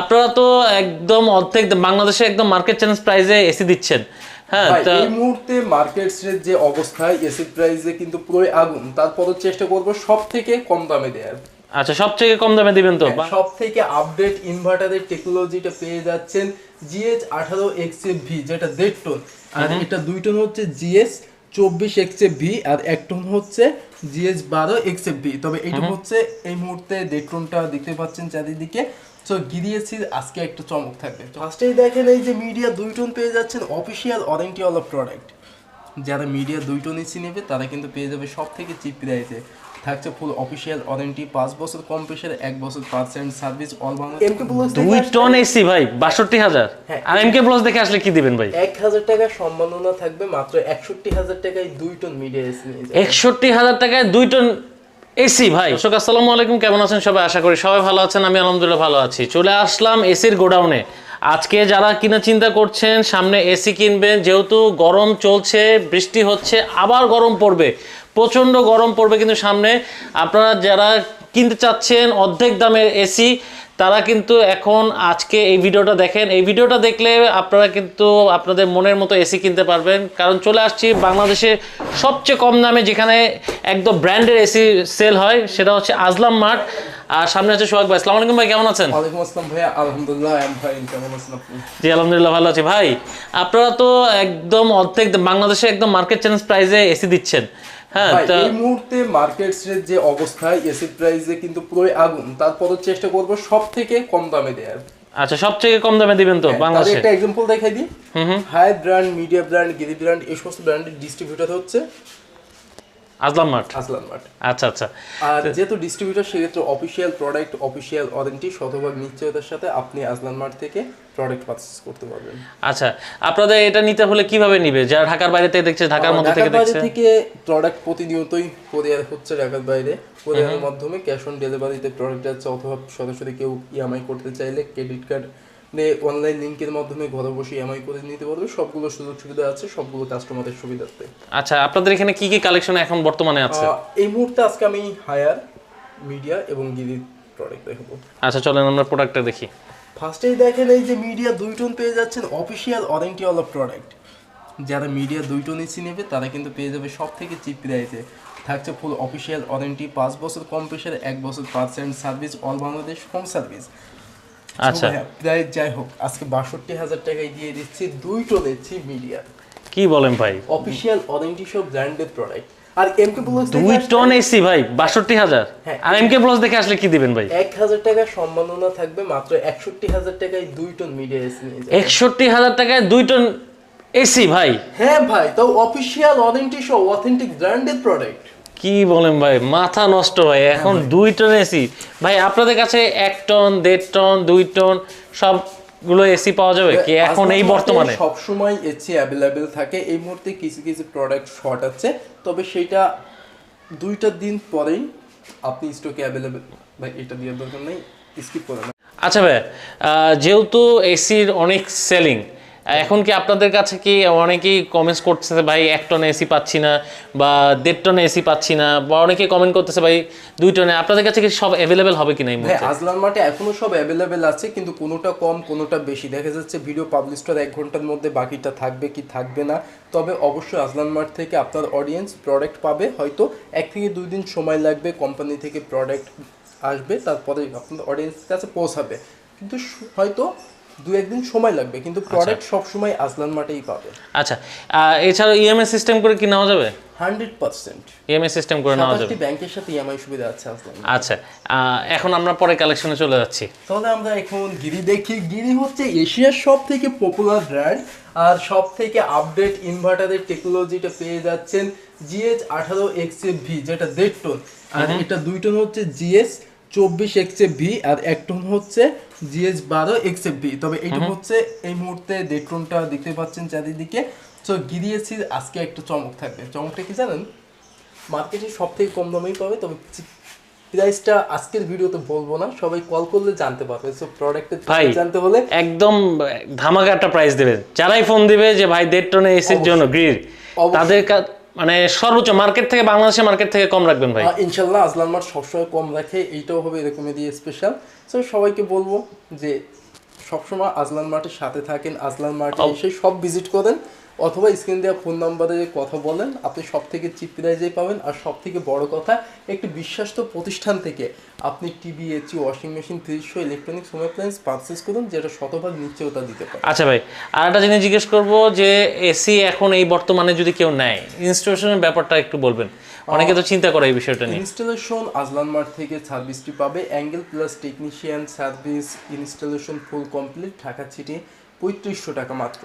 আপনারা তো একদম অর্ধেক বাংলাদেশে একদম মার্কেট চ্যালেঞ্জ প্রাইসে এসি দিচ্ছেন। হ্যাঁ এই মুহূর্তে মার্কেট যে অবস্থায় এসি প্রাইসে কিন্তু পুরোই আগুন তারপরও চেষ্টা করব সব থেকে কম দামে দেওয়ার আচ্ছা সবচেয়ে কম দামে দিবেন তো? সব থেকে আপডেট ইনভার্টারের টেকনোলজিটা পেয়ে যাচ্ছেন জিএস আঠারো এক্স ভি যেটা দেড় টন আর এটা দুই টন হচ্ছে জিএস চব্বিশ এক্স ভি আর এক টন হচ্ছে জিএস বারো এক্স ভি তবে এটা হচ্ছে এই মুহূর্তে দেড় টনটা দেখতে পাচ্ছেন চারিদিকে। তো গিরিয়েছির আজকে একটা চমক থাকবে। ফার্স্টেই দেখেন এই যে মিডিয়া দুই টন পেয়ে যাচ্ছেন অফিসিয়াল ওয়ারেন্টি ওয়ালা প্রোডাক্ট যারা মিডিয়া দুই টন এসি নেবে তারা কিন্তু পেয়ে যাবে সব থেকে চিপ প্রাইসে থাকছে ফুল অফিসিয়াল ওয়ারেন্টি পাঁচ বছর কম প্রেশার এক বছর percent service all Bangla MK plus দুই টন এসি ভাই বাষট্টি হাজার। হ্যাঁ। আর এমকে প্লাস দেখে আসলে কি দিবেন ভাই? এক হাজার টাকা সম্মাননা থাকবে মাত্র একষট্টি হাজার টাকায় দুই টন মিডিয়া এসি একষট্টি হাজার টাকায় দুই টন এসি, ভাই। অশোক আসসালামু আলাইকুম। কেমন আছেন সবাই? আশা করি সবাই ভালো আছেন। আমি আলহামদুলিল্লাহ ভালো আছি। চলে আসলাম এসির গোডাউনে। আজকে যারা কিনা চিন্তা করছেন, সামনে এসি কিনবেন, যেহেতু গরম চলছে, বৃষ্টি হচ্ছে, আবার গরম পড়বে। প্রচণ্ড গরম পড়বে কিন্তু সামনে। আপনারা যারা কিনতে চাচ্ছেন, অর্ধেক দামের এসি তারা কিন্তু এখন আজকে এই ভিডিওটা দেখেন। এই ভিডিওটা দেখলে আপনারা কিন্তু আপনাদের মনের মতো এসি কিনতে পারবেন। কারণ চলে আসছি বাংলাদেশে সবচেয়ে কম দামে যেখানে একদম ব্র্যান্ডের এসি সেল হয় সেটা হচ্ছে আজলাম মার্ট। আর সামনে আছে সোহাগ ভাই। আসসালামু আলাইকুম ভাই কেমন আছেন? ওয়ালাইকুম আসসালাম ভাইয়া। আলহামদুলিল্লাহ এম ফাইন। কেমন আছেন জি আলহামদুলিল্লাহ ভালো আছি। ভাই আপনারা তো একদম অর্ধেক বাংলাদেশে একদম মার্কেট চ্যালেঞ্জ প্রাইসে এসি দিচ্ছেন। হ্যাঁ এই মুহূর্তে মার্কেট যে অবস্থায় এসি প্রাইসে কিন্তু পুরোই আগুন। তারপরও চেষ্টা করব সব থেকে কম দামে দেওয়ার আচ্ছা সবচেয়ে কম দামে দিবেন তো বাংলাদেশে? একটা এক্সাম্পল দেখাই দিই। Haier brand Midea brand Gree brand এই সমস্ত ব্র্যান্ডের ডিস্ট্রিবিউটর হচ্ছে মার্ট মার্ট আচ্ছা আচ্ছা। আর যেহেতু ডিস্ট্রিবিউটর সেক্ষেত্রে অফিসিয়াল প্রোডাক্ট অফিসিয়াল ওয়ারেন্টি শতভাগ নিশ্চয়তার সাথে আপনি আসলান মার্ট থেকে প্রোডাক্ট পারচেস করতে পারবেন। আচ্ছা আপনাদের এটা নিতে হলে কীভাবে নিবে? যারা ঢাকার বাইরে থেকে দেখছে ঢাকার মধ্যে থেকে ঢাকার দেখছে? থেকে প্রোডাক্ট প্রতিনিয়তই কোরিয়ার হচ্ছে ঢাকার বাইরে। কোরিয়ারের মাধ্যমে ক্যাশ অন ডেলিভারিতে প্রোডাক্ট যাচ্ছে অথবা সরাসরি কেউ ইএমআই করতে চাইলে ক্রেডিট কার্ড অনলাইন লিংকের মাধ্যমে ঘরে বসে ইএমআই করে নিতে পারবে। সবগুলো সুযোগ সুবিধা আছে সবগুলো কাস্টমারের সুবিধার্থে। আচ্ছা আপনাদের এখানে কি কি কালেকশন এখন বর্তমানে আছে? এই মুহূর্তে আজকে আমি হায়ার মিডিয়া এবং গিরির প্রোডাক্ট দেখাবো। আচ্ছা চলেন আমরা প্রোডাক্টটা দেখি। ফার্স্টেই দেখেন এই যে মিডিয়া দুই টন পেয়ে যাচ্ছেন অফিসিয়াল ওয়ারেন্টি ওয়ালা প্রোডাক্ট। যারা মিডিয়া দুই টন এসি নেবে তারা কিন্তু পেয়ে যাবে সব থেকে চিপ প্রাইসে। থাকছে ফুল অফিসিয়াল ওয়ারেন্টি পাঁচ বছর কম প্রেশার এক বছর percent service all Bangladesh home service. আচ্ছা। প্রাইস যাই হোক আজকে বাষট্টি হাজার টাকায় দিয়ে দিচ্ছি দুই টন এসি মিডিয়া। কি বলেন ভাই? অফিসিয়াল ওয়ারেন্টি সব ব্র্যান্ডেড প্রোডাক্ট আর এমকে প্লাস দুই টন এসি ভাই বাষট্টি হাজার হ্যাঁ। আর এমকে প্লাস দেখে আসলে কি দিবেন ভাই? এক হাজার টাকা সম্মাননা থাকবে মাত্র একষট্টি হাজার টাকায় দুই টন মিডিয়া এসি একষট্টি হাজার টাকায় দুই টন এসি ভাই? হ্যাঁ ভাই তাও অফিসিয়াল ওয়ারেন্টি সহ অথেন্টিক ব্র্যান্ডেড প্রোডাক্ট কি বলেন ভাই মাথা নষ্ট ভাই এখন দুই টন এসি ভাই আপনাদের কাছে এক টন দেড় টন দুই টন সবগুলো এসি পাওয়া যাবে কি? এখন এই বর্তমানে। সব সময় এসি অ্যাভেলেবেল থাকে। এই মুহূর্তে কিছু কিছু প্রোডাক্ট শর্ট আছে। তবে সেটা দুইটা দিন পরেই আপনি স্টকে অ্যাভেলেবেল ভাই এটা দেওয়ার দরকার নেই। স্কিপ করে আচ্ছা ভাই যেহেতু এসির অনেক সেলিং এখন কি আপনাদের কাছে কি অনেকেই কমেন্টস করতেছে ভাই এক টনে এসি পাচ্ছি না বা দেড় টনে এসি পাচ্ছি না? বা অনেকে কমেন্ট করতেছে ভাই দুই টনে আপনাদের কাছে কি সব অ্যাভেলেবেল হবে কি না ভাই আজলান মাঠে এখনও সব অ্যাভেলেবেল আছে কিন্তু কোনোটা কম কোনোটা বেশি। দেখা যাচ্ছে ভিডিও পাবলিশ করার এক ঘণ্টার মধ্যে বাকিটা থাকবে কি থাকবে না। তবে অবশ্যই আজলান মাঠ থেকে আপনার অডিয়েন্স প্রোডাক্ট পাবে। হয়তো এক থেকে দুই দিন সময় লাগবে কোম্পানি থেকে প্রোডাক্ট আসবে তারপরে আপনার অডিয়েন্সের কাছে পৌঁছাবে। কিন্তু হয়তো দু একদিন সময় লাগবে কিন্তু প্রোডাক্ট সবসময় আসলান মাঠেই পাবে। আচ্ছা এছাড়া ইএমআই সিস্টেম করে কি নেওয়া যাবে? Hundred percent. ইএমআই সিস্টেম করে নেওয়া যাবে। ব্যাংকের সাথে ইএমআই সুবিধা আছে আজলান আচ্ছা এখন আমরা পরে কালেকশনে চলে যাচ্ছি। তাহলে আমরা এখন গিরি দেখি। গিরি হচ্ছে এশিয়ার সব থেকে পপুলার ব্র্যান্ড আর সব থেকে আপডেট ইনভার্টারের টেকনোলজিটা পেয়ে যাচ্ছেন জিএস আঠারো এক্স ভি যেটা দেড় টন। আর এটা দুই টন হচ্ছে জিএস চব্বিশ এক্স ভি আর এক টন হচ্ছে জিএস বারো এক্স ভি তবে এটা হচ্ছে এই মুহূর্তে দেড় টনটা দেখতে পাচ্ছেন চারিদিকে। তো গিরিয়েছির আজকে একটা চমক থাকবে। চমকটা কি জানেন? মার্কেটে সব থেকে কম দামেই পাবে তবে প্রাইসটা আজকের ভিডিওতে বলব না। সবাই কল করলে জানতে পারবে। সো প্রোডাক্টের ভাই। জানতে হলে একদম ধামাকা একটা প্রাইস দেবে। যারাই ফোন দিবে যে ভাই দেড় টনে এসির জন্য অবশ্যই। তাদের কা- মানে সর্বোচ্চ মার্কেট থেকে বাংলাদেশের মার্কেট থেকে কম রাখবেন ভাই। ইনশাল্লাহ আজলান মার্ট সবসময় কম রাখে এইটাও হবে এরকমই দিয়ে স্পেশাল সো সবাইকে বলব যে সবসময় আজলান মার্টের সাথে থাকেন আজলান মার্টে এসে সব ভিজিট করেন। অথবা স্ক্রিন দেওয়া ফোন নাম্বারে কথা বলেন আপনি সব থেকে চিপ পাবেন। আর সব থেকে বড় কথা একটি বিশ্বাস্ত প্রতিষ্ঠান থেকে আপনি TV AC washing machine fridge electronics home appliance purchase করুন যেটা শতভাগ নিশ্চয়তা দিতে পারে। আচ্ছা ভাই আর একটা জিনিস জিজ্ঞেস করব যে এসি এখন এই বর্তমানে যদি কেউ নেয় ইনস্টলেশনের ব্যাপারটা একটু বলবেন। অনেকে তো চিন্তা করে এই বিষয়টা নিয়ে। ইনস্টলেশন আজলান মার্ট থেকে সার্ভিসটি পাবে। Angle plus technician service installation full complete Dhaka city পঁয়ত্রিশশো টাকা মাত্র।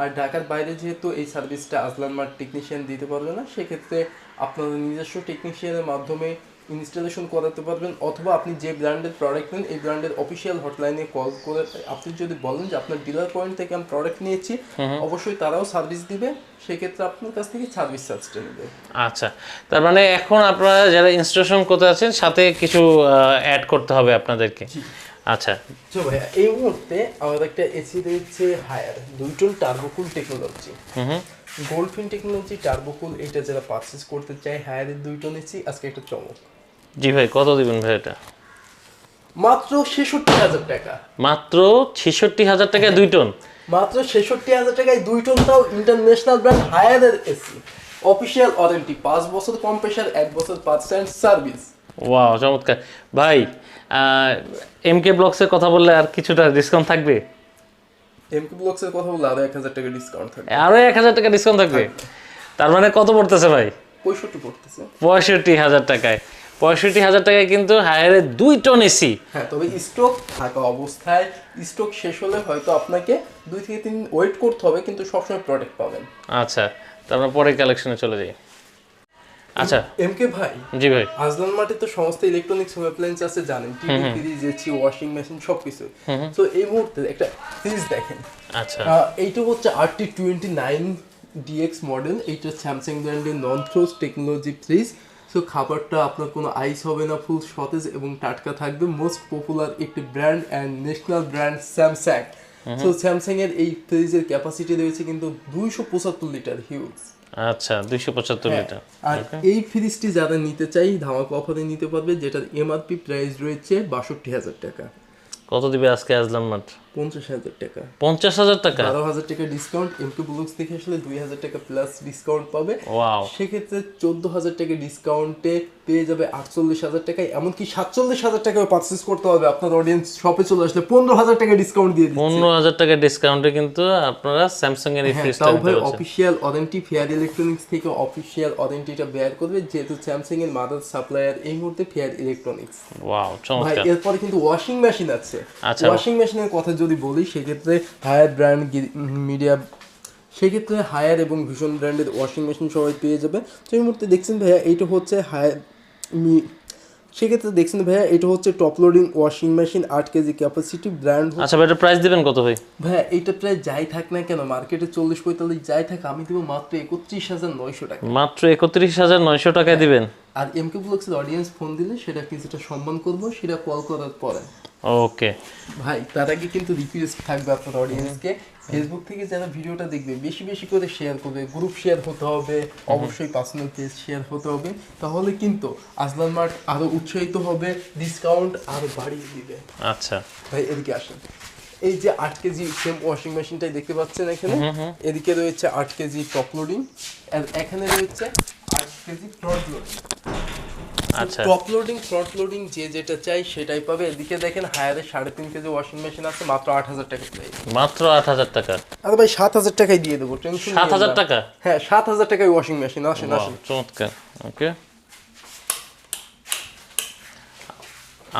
আর ঢাকার বাইরে যেহেতু এই সার্ভিসটা মার্ট টেকনিশিয়ান দিতে পারবে না সেক্ষেত্রে আপনাদের নিজস্ব টেকনিশিয়ানের মাধ্যমে ইনস্টলেশন করাতে পারবেন অথবা আপনি যে ব্র্যান্ডের প্রোডাক্ট নেন এই ব্র্যান্ডের অফিসিয়াল হটলাইনে কল করে আপনি যদি বলেন যে আপনার ডিলার পয়েন্ট থেকে আমি প্রোডাক্ট নিয়েছি অবশ্যই তারাও সার্ভিস দিবে সেক্ষেত্রে আপনার কাছ থেকে সার্ভিস চার্জটা নেবে আচ্ছা তার মানে এখন আপনারা যারা ইনস্টলেশন করতে আছেন সাথে কিছু অ্যাড করতে হবে আপনাদেরকে। আচ্ছা। তো ভাইয়া এই মুহূর্তে আমাদের একটা এসি রয়েছে হায়ার দুইটন টার্বোকুল টেকনোলজি হুম হুম। গোল্ডফিন টেকনোলজি টার্বোকুল এটা যারা পারচেস করতে চায় হায়ারের দুইটন এসি আজকে একটা চমক। জি ভাই কত দিবেন ভাই এটা? মাত্র ছেষট্টি হাজার টাকা। মাত্র ছেষট্টি হাজার টাকায় দুই টন? মাত্র ছেষট্টি হাজার টাকায় দুই টন তাও ইন্টারন্যাশনাল ব্র্যান্ড হায়ারের এসি অফিসিয়াল ওয়ারেন্টি পাঁচ বছর কম্প্রেসার এক বছর পার্সেন্ট সার্ভিস ওয়াও চমৎকার। ভাই এম কে ব্লগসের কথা বললে আর কিছুটা ডিসকাউন্ট থাকবে? এমকে ব্লকসের কথা বললে আরও এক হাজার টাকা ডিসকাউন্ট থাকবে। আরও এক হাজার টাকা ডিসকাউন্ট থাকবে? তার মানে কত পড়তেছে ভাই? পঁয়ষট্টি পড়তেছে। পঁয়ষট্টি হাজার টাকায়। পঁয়ষট্টি হাজার টাকায় কিন্তু হায়ারে দুই টন এসি হ্যাঁ তবে স্টক থাকা অবস্থায় স্টক শেষ হলে হয়তো আপনাকে দুই থেকে তিন ওয়েট করতে হবে কিন্তু সবসময় প্রোডাক্ট পাবেন। আচ্ছা তারপর পরে কালেকশনে চলে যাই। আচ্ছা। এমকে ভাই জি ভাই। আজলান মাঠে তো সমস্ত ইলেকট্রনিক্স হোম অ্যাপ্লায়েন্স আছে জানেন TV fridge AC washing machine সবকিছু। তো এই মুহূর্তে একটা ফ্রিজ দেখেন। আচ্ছা। এইটা হচ্ছে RT twenty nine DX model এইটা স্যামসাং ব্র্যান্ডের non frost technology fridge so খাবারটা আপনার কোনো আইস হবে না ফুল সতেজ এবং টাটকা থাকবে। মোস্ট পপুলার একটি brand and national brand Samsung so Samsung এর এই ফ্রিজের ক্যাপাসিটি রয়েছে কিন্তু দুইশো পঁচাত্তর লিটার হিউজ আচ্ছা দুইশো পঁচাত্তর লিটার। আর এই ফ্রিজটি যারা নিতে চাই ধামাকা অফারে নিতে পারবে যেটার এমআরপি প্রাইস রয়েছে বাষট্টি হাজার টাকা। কত দিবে আজকে আসলাম মাঠ পঞ্চাশ হাজার টাকা। পঞ্চাশ হাজার টাকা? বারো হাজার টাকা ডিসকাউন্ট এমকে ব্লগস থেকে আসলে দুই হাজার টাকা প্লাস ডিসকাউন্ট পাবে। সেক্ষেত্রে চোদ্দ হাজার টাকা ডিসকাউন্টে পেয়ে যাবে আটচল্লিশ হাজার টাকায় এমনকি সাতচল্লিশ হাজার টাকায় পারচেস করতে হবে। আপনার অডিয়েন্স শপে চলে আসলে পনেরো হাজার টাকা ডিসকাউন্ট দিয়ে পনেরো হাজার টাকা ডিসকাউন্টে কিন্তু আপনারা স্যামসাং এর এই ফ্রিজটা তাও ভাই অফিসিয়াল ওয়ারেন্টি ফেয়ার ইলেকট্রনিক্স থেকে অফিসিয়াল ওয়ারেন্টিটা বেয়ার করবে যেহেতু স্যামসাং এর মাদার সাপ্লায়ার এই মুহূর্তে ফেয়ার ইলেকট্রনিক্স ওয়াও ভাই এরপরে কিন্তু ওয়াশিং মেশিন আছে। আচ্ছা। ওয়াশিং মেশিনের কথা যদি বলি সেক্ষেত্রে হায়ার ব্র্যান্ড মিডিয়া সেক্ষেত্রে হায়ার এবং ভীষণ ব্র্যান্ডের ওয়াশিং মেশিন সবাই পেয়ে যাবে। তো এই মুহূর্তে দেখছেন ভাইয়া এইটা হচ্ছে হায়ার সেক্ষেত্রে দেখছেন ভাইয়া এটা হচ্ছে টপ লোডিং ওয়াশিং মেশিন আট কেজি ক্যাপাসিটি ব্র্যান্ড আচ্ছা ভাই এটা প্রাইস দেবেন কত ভাই? ভাইয়া এটা প্রায় যাই থাক না কেন মার্কেটে চল্লিশ পঁয়তাল্লিশ যাই থাক আমি দেবো মাত্র একত্রিশ হাজার নয়শো টাকা। মাত্র একত্রিশ হাজার নয়শো টাকায় দিবেন। আর এমকে ব্লগসের অডিয়েন্স ফোন দিলে সেটা কিছুটা সম্মান করব সেটা কল করার পরে। ওকে ভাই তার আগে কিন্তু রিকোয়েস্ট থাকবে আপনার অডিয়েন্সকে ফেসবুক থেকে যারা ভিডিওটা দেখবে বেশি বেশি করে শেয়ার করবে গ্রুপ শেয়ার হতে হবে অবশ্যই পার্সোনাল পেজ শেয়ার হতে হবে। তাহলে কিন্তু আজলান মার্ট আরও উৎসাহিত হবে ডিসকাউন্ট আরও বাড়িয়ে দিবে। আচ্ছা। ভাই এদিকে আসেন। এই যে আট কেজি সেম ওয়াশিং মেশিনটাই দেখতে পাচ্ছেন এখানে? এদিকে রয়েছে আট কেজি টপ লোডিং আর এখানে রয়েছে আট কেজি ফ্রন্ট লোডিং আচ্ছা। টপ লোডিং ফ্রন্ট লোডিং যে যেটা চাই সেটাই পাবে। এদিকে দেখেন হায়ারের সাড়ে তিন কেজি ওয়াশিং মেশিন আছে মাত্র আট হাজার টাকা প্রাইস মাত্র আট হাজার টাকা? আরে ভাই সাত হাজার টাকায় দিয়ে দেবো টেনশন সাত হাজার টাকা? হ্যাঁ সাত হাজার টাকায় ওয়াশিং মেশিন আসেন আসেন। চমৎকার ওকে।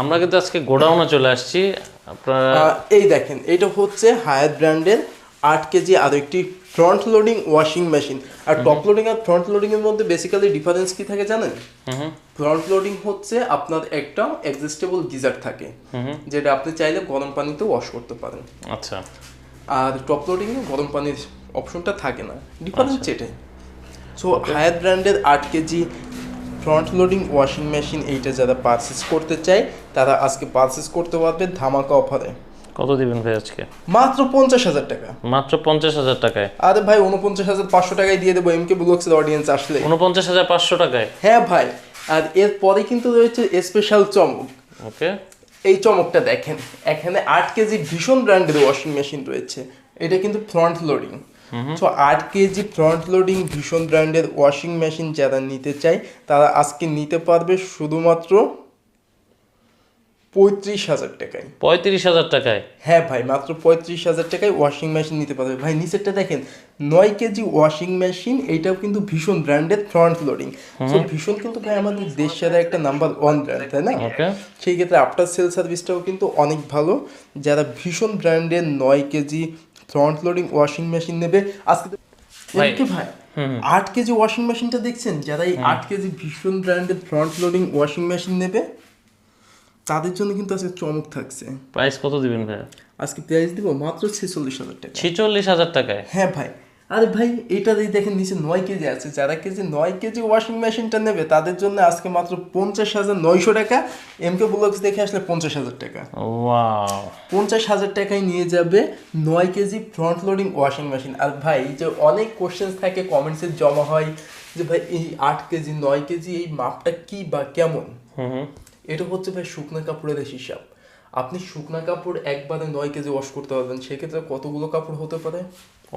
আমরা কিন্তু আজকে গোডাউনে চলে আসছি আপনারা এই দেখেন এটা হচ্ছে হায়ার ব্র্যান্ডের আট কেজি আর একটি ফ্রন্ট লোডিং ওয়াশিং মেশিন আর টপ লোডিং আর ফ্রন্ট লোডিং এর মধ্যে বেসিক্যালি ডিফারেন্স কি থাকে জানেন? হুম ফ্রন্ট লোডিং হচ্ছে আপনার একটা অ্যাডজাস্টেবল গিজার থাকে যেটা আপনি চাইলে গরম পানিতে ওয়াশ করতে পারেন। আচ্ছা। আর টপ লোডিং এ গরম পানির অপশনটা থাকে না। ডিফারেন্স এটাই সো হায়ার ব্র্যান্ডের আট KG front loading washing machine এইটা যারা পারচেস করতে চায় তারা আজকে পারচেস করতে পারবে ধামাকা অফারে কত দিবেন ভাই আজকে? মাত্র পঞ্চাশ হাজার টাকা। মাত্র পঞ্চাশ হাজার টাকায়? আরে ভাই উনপঞ্চাশ হাজার পাঁচশো টাকায় দিয়ে দেবো এমকে ব্লগসের অডিয়েন্স আসলে। উনপঞ্চাশ হাজার পাঁচশো টাকায়? হ্যাঁ ভাই আর এরপরে কিন্তু রয়েছে স্পেশাল চমক। ওকে। এই চমকটা দেখেন এখানে আট কেজি ভীষণ ব্র্যান্ডের ওয়াশিং মেশিন রয়েছে। এটা কিন্তু ফ্রন্ট লোডিং তো আট কেজি ফ্রন্ট লোডিং ভীষণ ব্র্যান্ডের ওয়াশিং মেশিন যারা নিতে চায় তারা আজকে নিতে পারবে শুধুমাত্র পঁয়ত্রিশ হাজার টাকায়। পঁয়ত্রিশ হাজার টাকায়? হ্যাঁ ভাই মাত্র পঁয়ত্রিশ হাজার টাকায় ওয়াশিং মেশিন নিতে পারবে। ভাই নিচেরটা দেখেন নয় কেজি ওয়াশিং মেশিন এইটাও কিন্তু ভীষণ ব্র্যান্ডেড ফ্রন্ট লোডিং সো ভীষণ কিন্তু ভাই আমাদের দেশের একটা নাম্বার ওয়ান ব্র্যান্ড তাই না? সেই ক্ষেত্রে আফটার সেল সার্ভিসটাও কিন্তু অনেক ভালো। যারা ভীষণ ব্র্যান্ডের নয় KG front loading washing machine নেবে আজকে ভাই আট কেজি ওয়াশিং মেশিনটা দেখছেন? যারা এই আট কেজি ভীষণ ব্র্যান্ডের ফ্রন্ট লোডিং ওয়াশিং মেশিন নেবে তাদের জন্য কিন্তু আজকে চমক থাকছে। প্রাইস কত দিবেন ভাই আজকে প্রাইস দিব মাত্র ছেচল্লিশ হাজার টাকা। ছিচল্লিশ হাজার টাকায়? হ্যাঁ ভাই। আরে ভাই এটা দিয়ে দেখেন নিচে নয় কেজি আছে। যারা কেজি নয় কেজি ওয়াশিং মেশিনটা নেবে তাদের জন্য আজকে মাত্র পঞ্চাশ হাজার নয়শো টাকা। এমকে ব্লগস দেখে আসলে পঞ্চাশ হাজার টাকা। পঞ্চাশ হাজার টাকায় নিয়ে যাবে নয় KG front loading washing machine আর ভাই যে অনেক কোশ্চেন্স থাকে কমেন্টসে জমা হয় যে ভাই এই আট কেজি নয় কেজি এই মাপটা কি বা কেমন? এটা হচ্ছে ভাই শুকনা কাপড়ের হিসাব। আপনি শুকনা কাপড় একবারে নয় কেজি ওয়াশ করতে পারবেন সেক্ষেত্রে কতগুলো কাপড় হতে পারে?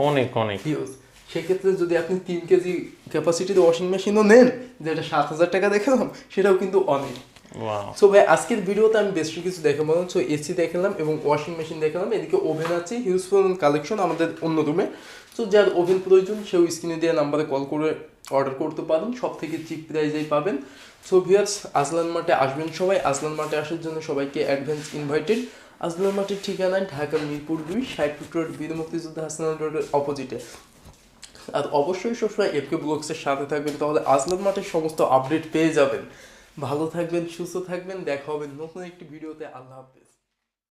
অনেক অনেক। হিউজ সেক্ষেত্রে যদি আপনি তিন কেজি ক্যাপাসিটির ওয়াশিং মেশিনও নেন যেটা সাত হাজার টাকা দেখালাম সেটাও কিন্তু অনেক। সো ভাই আজকের ভিডিওতে আমি বেশি কিছু দেখে না সো এসি দেখালাম এবং ওয়াশিং মেশিন দেখালাম। এদিকে ওভেন আছে হিউজফুল কালেকশন আমাদের অন্য রুমে সো যার ওভেন প্রয়োজন, সেও স্ক্রিনে দেওয়া নাম্বারে কল করে অর্ডার করতে পারেন। সব থেকে চিপ প্রাইজেই পাবেন। সো ভিয়ার্স আজলান মাঠে আসবেন সবাই। আজলান মাঠে আসার জন্য সবাইকে অ্যাডভান্স ইনভাইটেড আজলান মাঠের ঠিকানা ঢাকা মিরপুর দুই, ষাট ফুট রোড, বীর মুক্তিযোদ্ধা হাসনান রোডের অপোজিটে আর অবশ্যই সবসময় এফকে ব্লগসের সাথে থাকবেন, তাহলে আজলান মাঠের সমস্ত আপডেট পেয়ে যাবেন। ভালো থাকবেন, সুস্থ থাকবেন। দেখা হবে নতুন একটি ভিডিওতে। আল্লাহ হাফেজ।